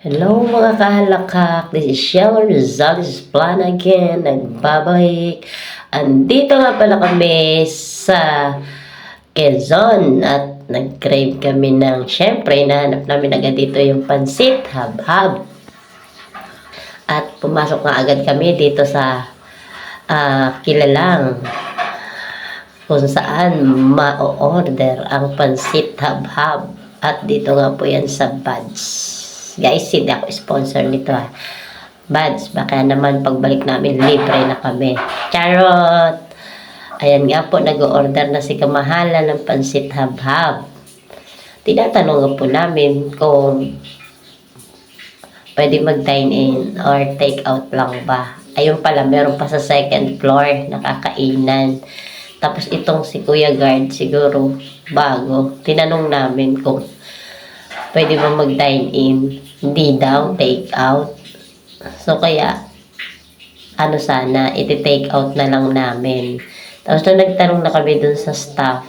Hello mga kahalakak, this is Sheryl Rosales Plan again, nagbabalik. Andito nga pala kami sa Quezon at nag-crave kami ng, syempre, nahanap namin agad dito yung pansit, hab-hab. At pumasok nga agad kami dito sa ah, kilalang kung saan ma-order ang pansit hab-hab. At dito nga po yan sa Buds. Guys, hindi ako sponsor nito ha. Buds, baka naman pagbalik namin, libre na kami. Charot! Ayan nga po, nag-order na si Kamahala ng pansit hab-hab. Tinatanong po namin kung pwede mag-dine-in or take-out lang ba. Ayun pala, meron pa sa second floor, nakakainan. Tapos itong si Kuya Guard, siguro bago. Tinanong namin kung pwede ba mag-dine-in. Hindi daw, take-out. So kaya, ano sana, iti-take out na lang namin. Tapos nung nagtanong na kami dun sa staff,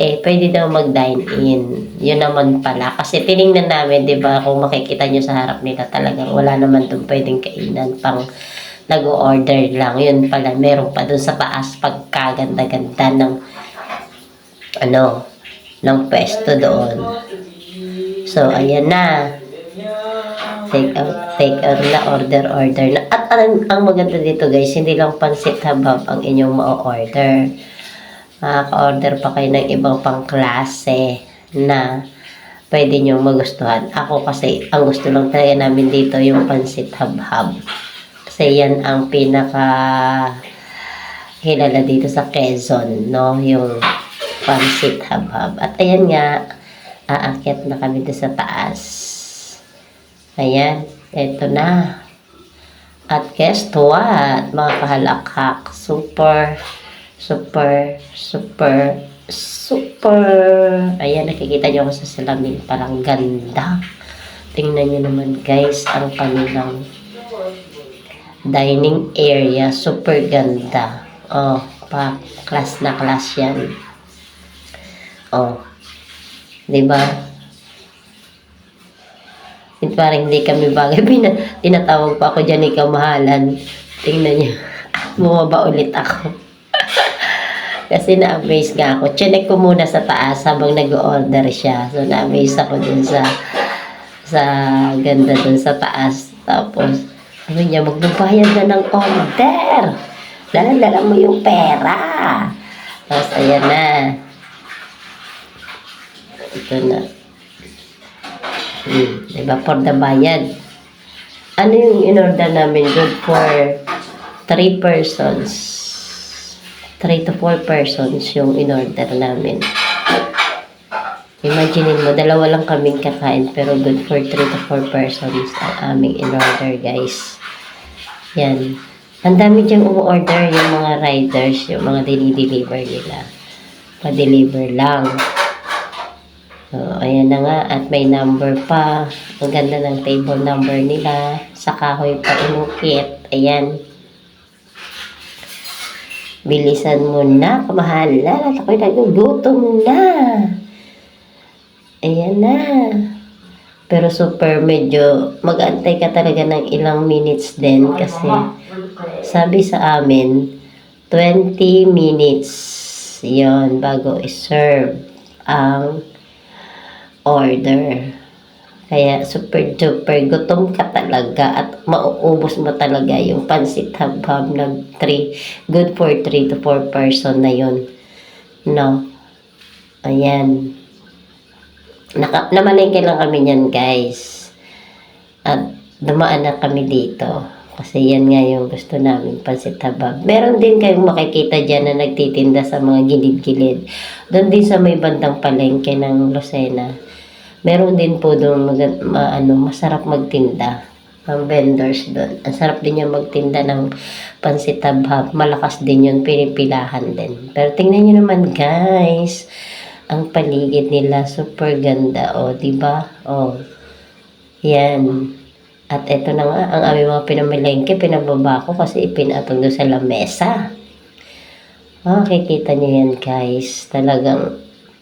eh, pwede daw mag-dine-in. Yun naman pala. Kasi tiningnan namin, di ba, kung makikita nyo sa harap nila talagang wala naman dun pwedeng kainan pang nag-order lang. Yun pala, meron pa dun sa taas pagkaganda-ganda ng ano, ng pwesto doon. So, ayan na. Take out, take out na, order, order na. At ang, ang maganda dito guys, hindi lang pansit habab ang inyong ma-order. Makaka-order pa kayo ng ibang pang klase na pwede nyo magustuhan. Ako kasi, ang gusto lang talaga namin dito yung pansit habhab. Kasi yan ang pinaka hilala dito sa Quezon, no? Yung pansit habhab. At ayan nga, aakyat na kami doon sa taas. Ayan, eto na. At guess what, mga kahalakhak, super, super, super, super. Ayan, nakikita niyo ako sa salamin, parang ganda. Tingnan niyo naman guys, ang kanilang dining area, super ganda. Oh, pa, class na class yan. Oh, di ba? Parang hindi kami bagay. Pina, tinatawag pa ako dyan ni Kamahalan. Tingnan niyo. Bumaba ulit ako. Kasi na-amaze nga ako. Chinek ko muna sa taas habang nag-order siya. So, na-amaze ako dun sa sa ganda dun sa taas. Tapos, sabi niya, magbabayad na ng order. Dala-dala mo yung pera. Tapos, ayan na. Ito na. Hmm, diba? For the bayad. Ano yung in-order namin? Good for 3 persons. 3 to 4 persons yung in-order namin. Imaginin mo, dalawa lang kaming kakain pero good for 3 to 4 persons ang aming in-order guys. Yan. Ang dami diyang umu-order yung mga riders, yung mga dinideliver nila. Pa-deliver lang. So, ayan na nga. At may number pa. Ang ganda ng table number nila. Sa kahoy pa inukit. Ayan. Bilisan mo na, kamahalan. At ako'y nagugutom na. Ayan na. Pero super medyo mag-antay ka talaga ng ilang minutes din kasi sabi sa amin 20 minutes yon bago i-serve ang order. Kaya super duper gutom ka talaga at mauubos mo talaga yung pansit habhab ng 3 good for 3 to 4 person na yon. No. Ayan. Naka, namalengke lang kami niyan guys. At dumaan na kami dito. Kasi yan nga yung gusto namin, pansit habab. Meron din kayong makikita dyan na nagtitinda sa mga gilid-gilid. Doon din sa may bandang palengke ng Lucena. Meron din po doon mag- ma- ano, masarap magtinda ang vendors doon. Ang sarap din yung magtinda ng pansit habab. Malakas din yun, pinipilahan din. Pero tingnan nyo naman guys, ang paligid nila super ganda. O, di ba? O, yan. At eto na nga, ang aming mga pinamilengke, pinababa ko kasi ipinatong doon sa lamesa. Makikita niyo yan guys. Talagang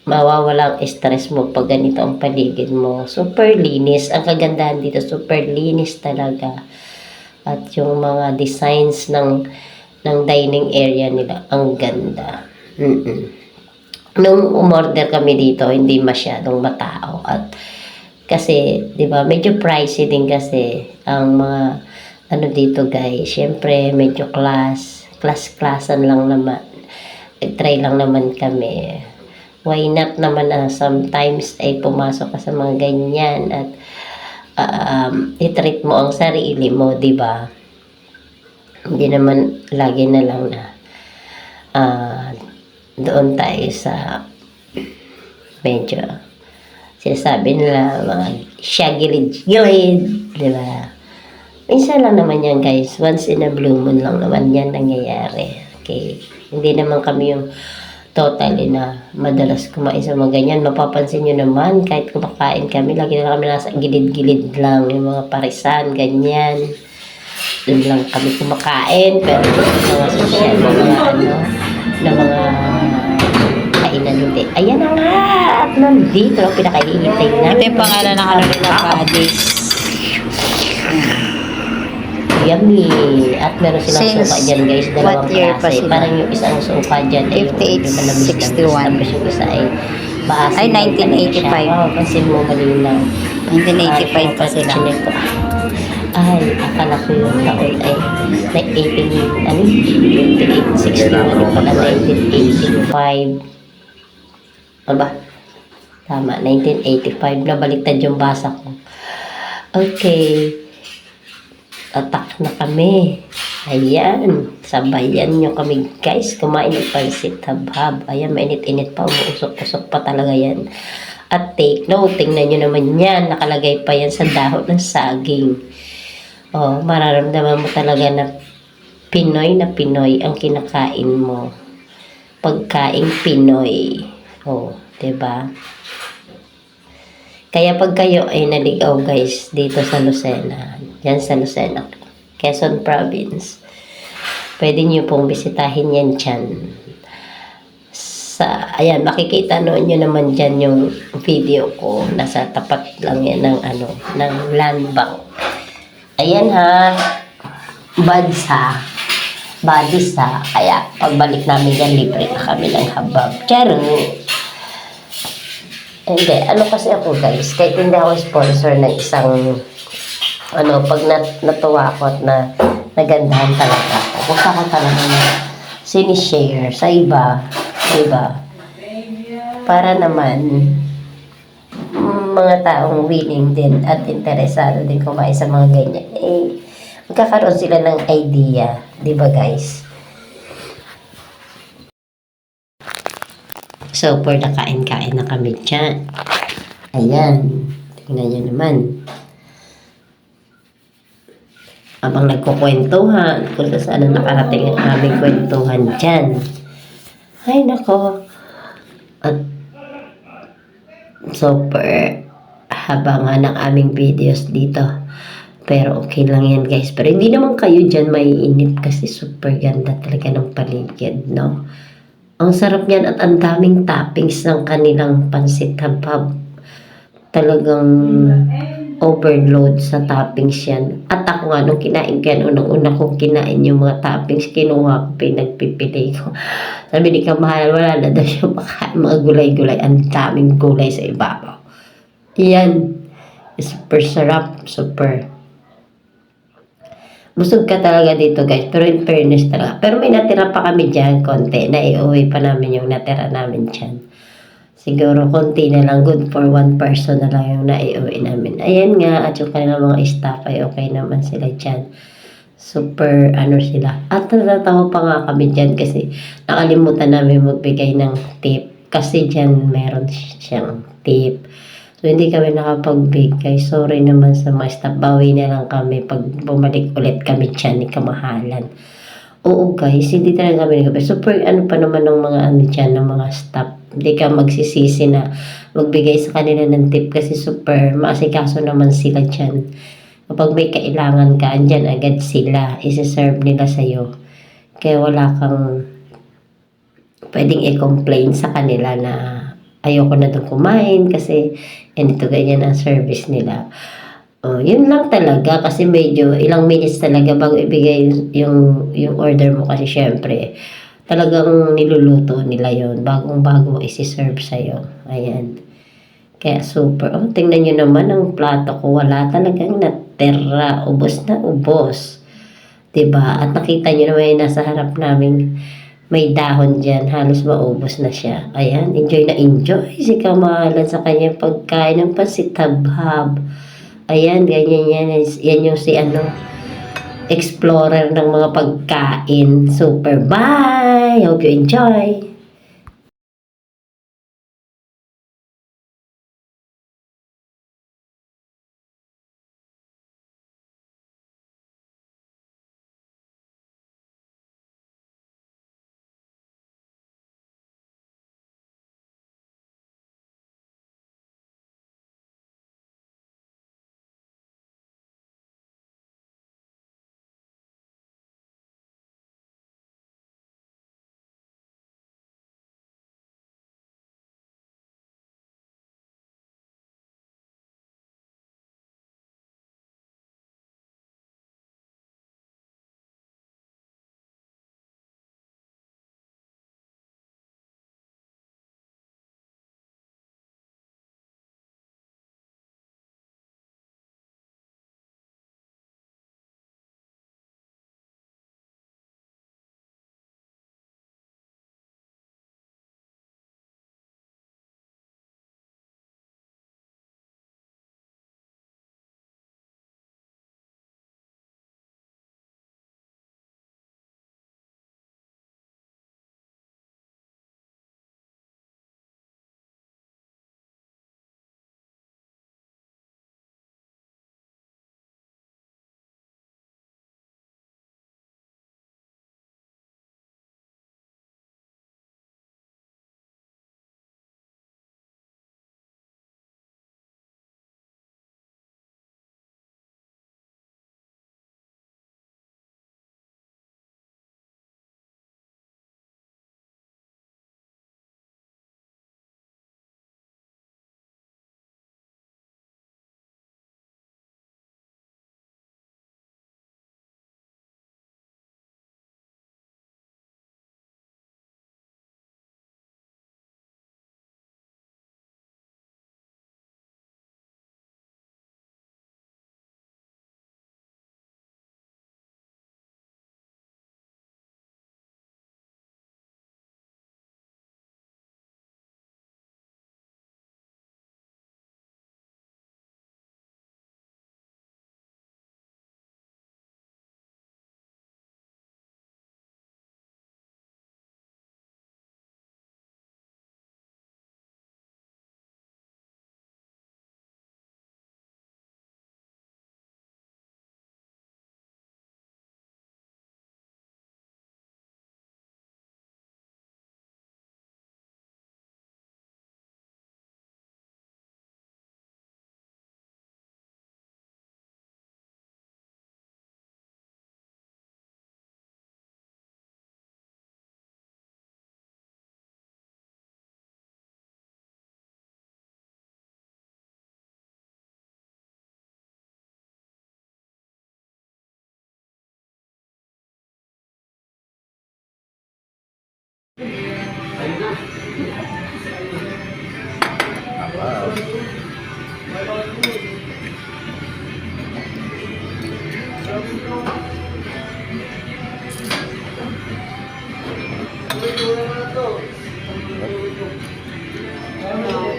mawawala ang stress mo pag ganito ang paligid mo. Super linis. Ang kagandahan dito, super linis talaga. At yung mga designs ng ng dining area nila, ang ganda. Mm-mm. Nung umorder kami dito, hindi masyadong matao. At kasi, di ba, medyo pricey din kasi ang mga ano dito guys. Siyempre, medyo class, class-classan lang naman. Try lang naman kami. Why not naman na sometimes ay pumasok ka sa mga ganyan at um, i-treat mo ang sarili mo, di ba? Hindi naman lagi na lang na ah, doon tayo sa medyo sinasabi nila mga siya gilid-gilid, di ba? Minsan lang naman yan guys, once in a blue moon lang naman yan nangyayari. Okay, hindi naman kami yung totally na madalas kumain sa mga ganyan. Mapapansin nyo naman, kahit kumakain kami, lagi na kami nasa gilid-gilid lang, yung mga parisan, ganyan. Doon lang kami kumakain, pero yung mga social, na mga ano, na mga kainan hindi. Ayan na nga! At nandito pinakahihintay na. Ito yung pangalan ng ano nila, Buddies. Yummy! At meron silang Since suka dyan guys, dalawang what year pa klase. sila? Parang yung isang suka dyan ay yung 58, yung manamis-namis. 61. Tapos yung isa ay maasim. Ay, na talaga siya. 1985. Wow, pansin mo malinaw. 1985 pa sila. Chinek ko. Ay, akala ko yung taon ay like 18, ano, 28, 61, yung pala 1985. Ano ba? Tama, 1985. Nabaliktad yung basa ko. Okay. Tatak na kami. Ayan. Sabayan nyo kami guys. Kumain ng pansit habhab. Ayan, mainit-init pa. Umuusok-usok pa talaga yan. At take note, tingnan nyo naman yan. Nakalagay pa yan sa dahon ng saging. Oh, mararamdaman mo talaga na Pinoy na Pinoy ang kinakain mo. Pagkaing Pinoy. Oh, 'di ba? Kaya pag kayo ay naligaw guys dito sa Lucena, yan sa Lucena, Quezon Province, pwede niyo pong bisitahin yan dyan. Sa, ayan, makikita noon nyo naman dyan yung video ko. Nasa tapat lang yan ng, ano, ng land bank. Ayan ha, buddies ha. Kaya pagbalik namin yan, libre na kami ng habab. Charo! Hindi, ano kasi ako guys, kahit hindi ako sponsor ng isang, ano, pag nat natuwa ako at na nagandahan talaga ako, gusto ko talaga na sinishare sa iba, diba? Para naman, mm, mga taong willing din at interesado din kumain sa mga ganyan, eh, magkakaroon sila ng idea, di ba guys? So, for nakain-kain na kami dyan. Ayan. Tingnan nyo naman. Habang nagkukwentuhan, kung saan na nakarating ang aming kwentuhan dyan. Ay, nako. At super haba nga ng aming videos dito. Pero okay lang yan guys. Pero hindi naman kayo dyan maiinip kasi super ganda talaga ng paligid, no? Ang sarap niyan at ang daming toppings ng kanilang pansit habab. Talagang overload sa toppings yan. At ako nga, nung kinain ko yan, unang-una kong kinain yung mga toppings, kinuha ko, pinagpipili ko. Sabi ni Kamahal, wala na daw siya makain mga gulay-gulay. Ang daming gulay sa ibabaw. Yan. Super sarap. Super. Busog ka talaga dito guys. Pero in fairness talaga. Pero may natira pa kami dyan konti. Na iuwi pa namin yung natira namin dyan. Siguro konti na lang. Good for one person na lang yung naiuwi namin. Ayan nga. At yung kanilang mga staff ay okay naman sila dyan. Super ano sila. At natatawa pa nga kami dyan kasi nakalimutan namin magbigay ng tip. Kasi dyan meron siyang tip. So, hindi kami nakapagbigay. Sorry naman sa mga staff. Bawi na lang kami pag bumalik ulit kami dyan ni Kamahalan. Oo guys, hindi talaga kami nagkape. Super ano pa naman ng mga ano dyan, ng mga staff. Hindi ka magsisisi na magbigay sa kanila ng tip kasi super maasikaso naman sila dyan. Kapag may kailangan ka, andyan agad sila. Isi-serve nila sa'yo. Kaya wala kang pwedeng i-complain sa kanila na ayoko na doon kumain kasi ganito ganyan ang service nila. Oh, yun lang talaga kasi medyo ilang minutes talaga bago ibigay yung, yung order mo kasi syempre talagang niluluto nila yon bagong bago isi-serve sa'yo. Ayan. Kaya super. Oh, tingnan nyo naman ang plato ko. Wala talagang natira. Ubos na ubos. ba At nakita nyo naman yung nasa harap namin may dahon dyan. Halos maubos na siya. Ayan. Enjoy na enjoy. Si Kamalan sa kanyang pagkain ng pasitabhab. Ayan. Ganyan yan. Yan yung si ano explorer ng mga pagkain. Super. Bye! Hope you enjoy! Wow.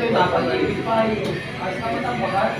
Dapat ibig pa yun. Ayos naman ang bagat.